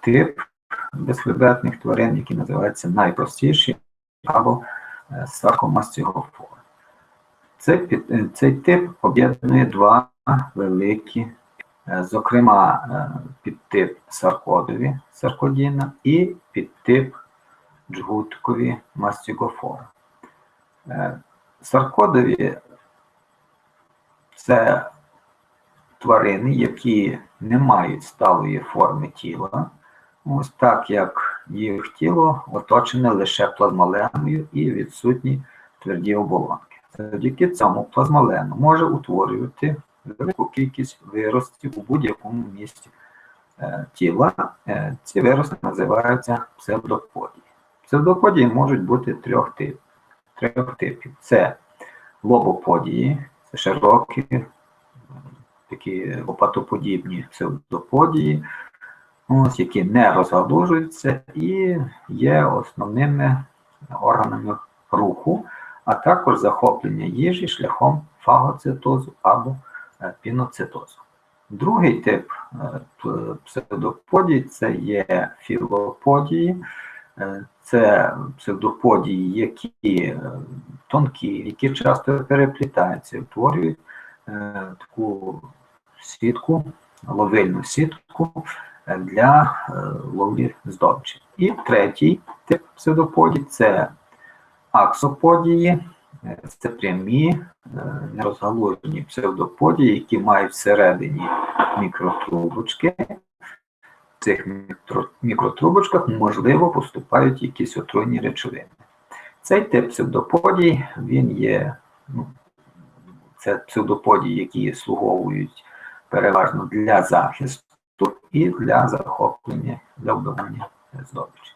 тип безхребетних тварин, які називаються найпростіші або е, саркомастігофори. Цей, е, цей тип об'єднує два великі, е, зокрема, е, підтип саркодові саркодіна і підтип джгуткові мастігофори. Е, Саркодові це тварини, які не мають сталої форми тіла, ось так як їх тіло оточене лише плазмоленою і відсутні тверді оболонки. Завдяки цьому плазмолен може утворювати велику кількість виростів у будь-якому місці е, тіла. Е, Ці вирости називаються псевдоподії. Псевдоподії можуть бути трьох типів. Трьох типів. Це лобоподії, це широкі, такі лопатоподібні псевдоподії, ось, які не розгалужуються і є основними органами руху, а також захоплення їжі шляхом фагоцитозу або е, піноцитозу. Другий тип е, псевдоподій це є філоподії. Е, Це псевдоподії, які тонкі, які часто переплітаються, утворюють таку сітку, ловильну сітку е, для е, ловлі здобичі. І третій тип псевдоподій це аксоподії, Е, це прямі е, нерозгалужені псевдоподії, які мають всередині мікротрубочки. В цих мікротрубочках можливо поступають якісь отруйні речовини. Цей тип псевдоподій, він є, ну, це псевдоподії, які слуговують переважно для захисту і для захоплення, для вбивання здобичі.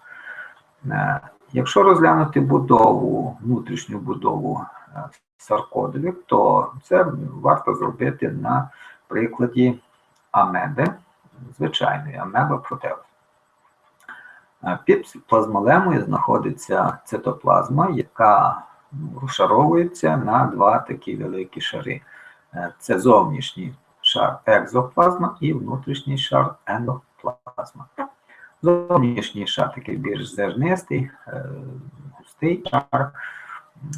Е, Якщо розглянути будову, внутрішню будову е, саркодових, то це варто зробити на прикладі амеби, звичайної амеба протеус. Е, Під плазмолемою знаходиться цитоплазма, яка розшаровується на два такі великі шари. Е, Це зовнішній шар екзоплазма і внутрішній шар ендоплазма. Зовнішній шар такий більш зернистий, е, густий шар,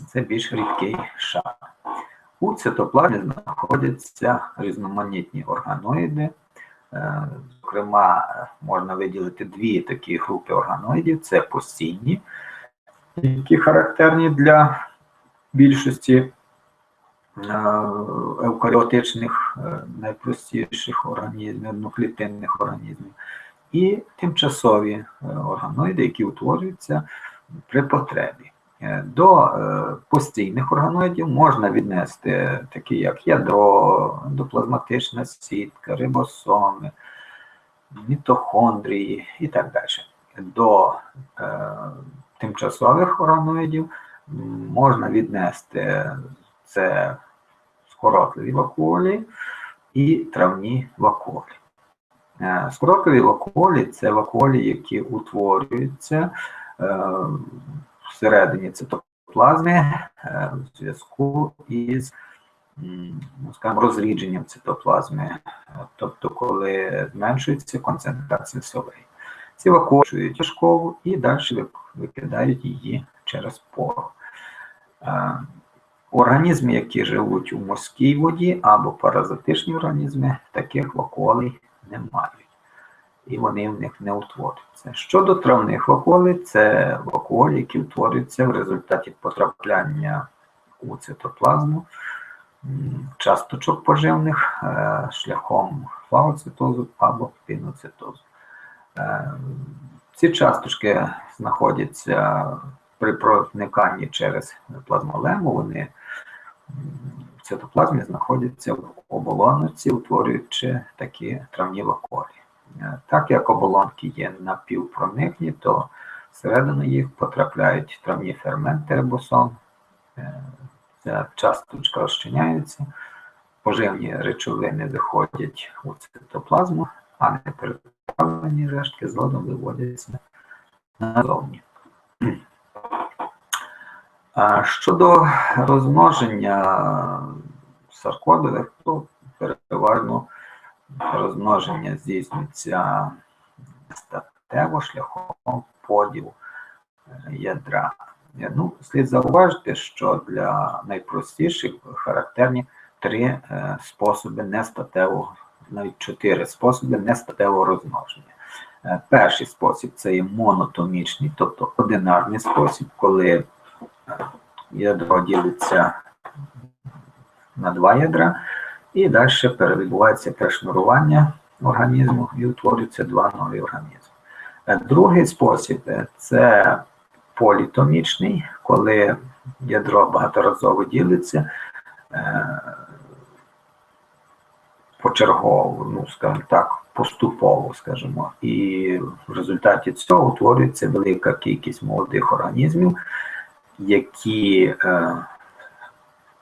це більш рідкий шар. У цитоплазмі знаходяться різноманітні органоїди. Е, Зокрема, можна виділити дві такі групи органоїдів: це постійні, які характерні для більшості евкаріотичних, е, найпростіших організмів, одноклітинних організмів і тимчасові е, органоїди, які утворюються при потребі. Е, До постійних органоїдів можна віднести такі, як ядро, ендоплазматична сітка, рибосоми, мітохондрії і так далі. До тимчасових органоїдів можна віднести це скоротливі вакуолі і травні вакуолі. Е, Скоротливі вакуолі це вакуолі, які утворюються е, всередині цитоплазми е, в зв'язку із ну, скажімо, розрідженням цитоплазми, тобто коли зменшується концентрація солей. Ці вакуолюють кишкову і далі викидають її через пору. Е, Організми, які живуть у морській воді або паразитичні організми, таких вакуолей не мають. І вони в них не утворюються. Щодо травних вакуолей, це вакуолі, які утворюються в результаті потрапляння у цитоплазму часточок поживних е, шляхом фагоцитозу або піноцитозу. Е, Ці часточки знаходяться при прониканні через плазмолему, вони в цитоплазмі знаходяться в оболонці, утворюючи такі травні вакуолі. Е, Так як оболонки є напівпроникні, то всередину їх потрапляють травні ферменти рибосом, е, ця часточка розчиняється, поживні речовини заходять у цитоплазму, а не перетравлені рештки згодом виводяться назовні. Щодо розмноження саркодових, то переважно розмноження здійснюється нестатево шляхом поділу ядра. Ну, слід зауважити, що для найпростіших характерні три е, способи нестатевого, навіть чотири способи нестатевого розмноження. Е, Перший спосіб це є монотомічний, тобто одинарний спосіб, коли е, ядро ділиться на два ядра, і далі перебувається перешнурування організму і утворюються два нові організми. Е, Другий спосіб це політомічний, коли ядро багаторазово ділиться почергово, ну, скажімо так, поступово, скажімо, і в результаті цього утворюється велика кількість молодих організмів, які е,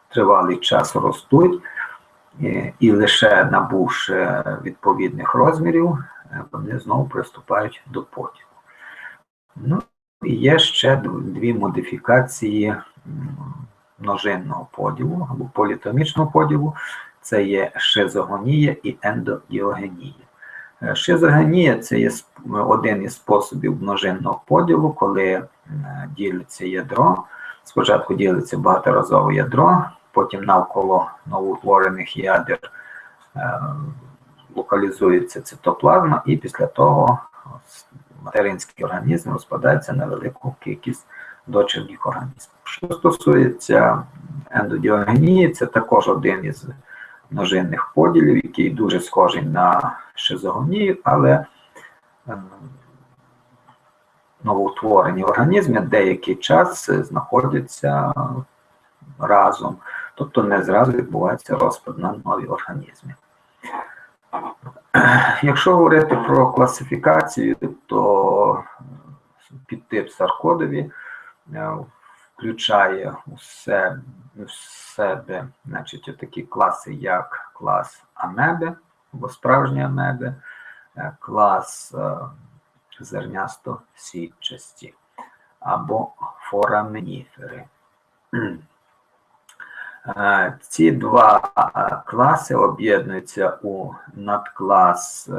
тривалий час ростуть, е, і лише набувши відповідних розмірів, е, вони знову приступають до потягу. Ну, і є ще дві модифікації множинного поділу або політомічного поділу. Це є шизогонія і ендодіогенія. Е, Шизогонія це є один із способів множинного поділу, коли е, ділиться ядро. Спочатку ділиться багаторазове ядро, потім навколо новоутворених ядер е, локалізується цитоплазма, і після того материнський організм розпадається на велику кількість дочерніх організмів. Що стосується ендодіогенії, це також один із множинних поділів, який дуже схожий на шизогонію, але ем, новоутворені організми деякий час знаходяться разом, тобто не зразу відбувається розпад на нові організми. Якщо говорити про класифікацію, то е, підтип саркодові е, включає у себе, в себе значить, такі класи, як клас амеби або справжні амеби, е, клас е, зернясто-сітчасті або фораменіфери. Е, Ці два класи об'єднуються у надклас